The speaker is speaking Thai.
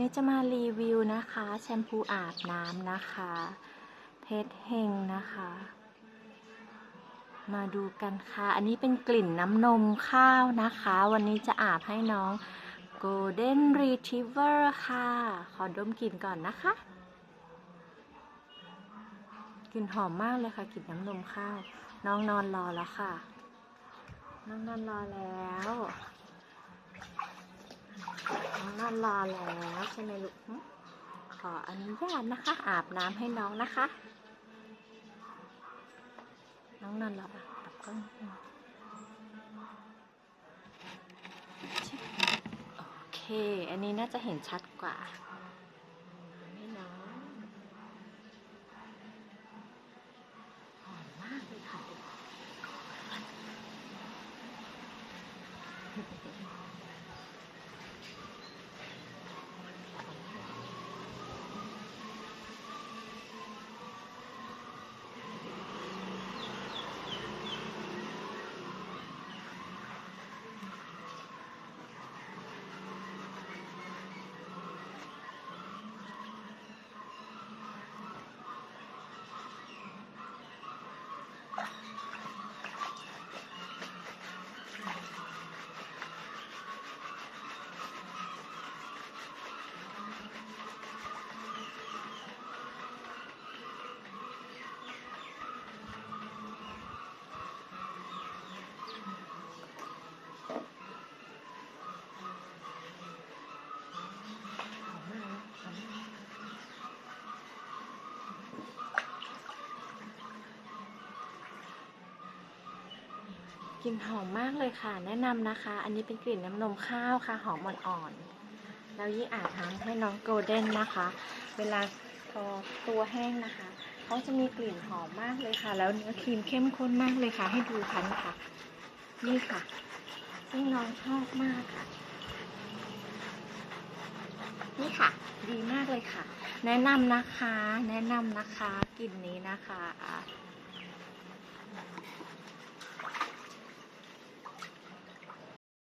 นี้จะมารีวิวนะคะ แชมพูอาบน้ำนะคะ เพชรเฮงนะคะ มาดูกันค่ะ อันนี้เป็นกลิ่นน้ำนมข้าวนะคะ วันนี้จะอาบให้น้อง Golden Retriever ค่ะ ขอดมกลิ่นก่อนนะคะ กลิ่นหอมมากเลยค่ะ กลิ่นน้ำนมข้าว น้องนอนรอแล้วค่ะ น้องนอนรอแล้ว น้องนรอแล้วใช่ไหมลูกขออนุญาตนะคะ อาบน้ำให้น้องนะคะ น้องนอนรออะตับกล้องโอเค อันนี้น่าจะเห็นชัดกว่าให้น้องหอมมากเลยค่ะ กลิ่นหอมมากเลยค่ะ แนะนำนะคะ อันนี้เป็นกลิ่นน้ำนมข้าวค่ะ หอมอ่อนๆแล้วยี่อาบน้ำให้น้องโกลเด้นนะคะ เวลาพอตัวแห้งนะคะเขาจะมีกลิ่นหอมมากเลยค่ะ แล้วเนื้อครีมเข้มข้นมากเลยค่ะ ให้ดูคันค่ะ นี่ค่ะซึ่งน้องชอบมากค่ะ นี่ค่ะ ดีมากเลยค่ะ แนะนำนะคะ แนะนำนะคะกลิ่นนี้นะคะ